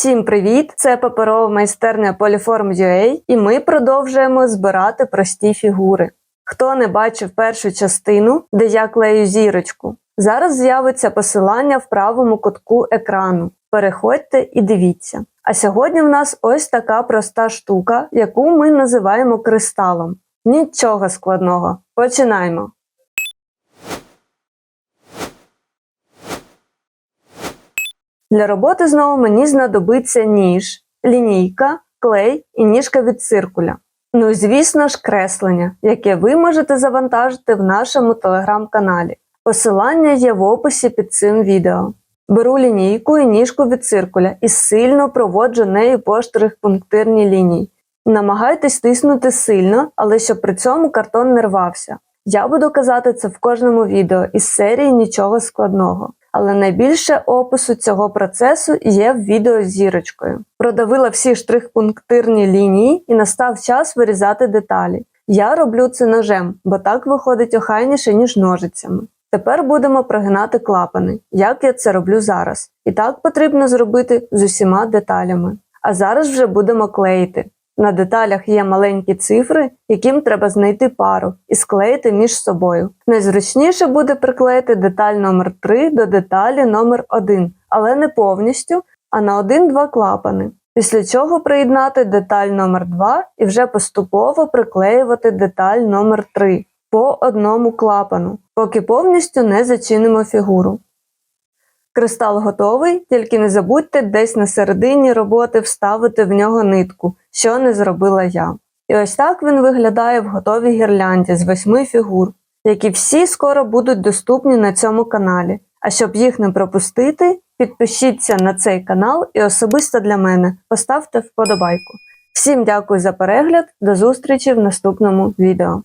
Всім привіт! Це паперова майстерня Polyform.ua і ми продовжуємо збирати прості фігури. Хто не бачив першу частину, де я клею зірочку, зараз з'явиться посилання в правому кутку екрану. Переходьте і дивіться. А сьогодні в нас ось така проста штука, яку ми називаємо кристалом. Нічого складного. Починаємо. Для роботи знову мені знадобиться ніж, лінійка, клей і ніжка від циркуля. Ну і звісно ж, креслення, яке ви можете завантажити в нашому телеграм-каналі. Посилання є в описі під цим відео. Беру лінійку і ніжку від циркуля і сильно проводжу нею по штрих-пунктирній лінії. Намагайтесь тиснути сильно, але щоб при цьому картон не рвався. Я буду казати це в кожному відео із серії нічого складного. Але найбільше опису цього процесу є в відео зірочкою. Продавила всі штрих-пунктирні лінії і настав час вирізати деталі. Я роблю це ножем, бо так виходить охайніше, ніж ножицями. Тепер будемо прогинати клапани, як я це роблю зараз. І так потрібно зробити з усіма деталями. А зараз вже будемо клеїти. На деталях є маленькі цифри, яким треба знайти пару і склеїти між собою. Найзручніше буде приклеїти деталь номер 3 до деталі номер 1 але не повністю, а на 1-2 клапани. Після чого приєднати деталь номер 2 і вже поступово приклеювати деталь номер 3 по одному клапану, поки повністю не зачинимо фігуру. Кристал готовий, тільки не забудьте десь на середині роботи вставити в нього нитку, що не зробила я. І ось так він виглядає в готовій гірлянді з восьми фігур, які всі скоро будуть доступні на цьому каналі. А щоб їх не пропустити, підпишіться на цей канал і особисто для мене поставте вподобайку. Всім дякую за перегляд, до зустрічі в наступному відео.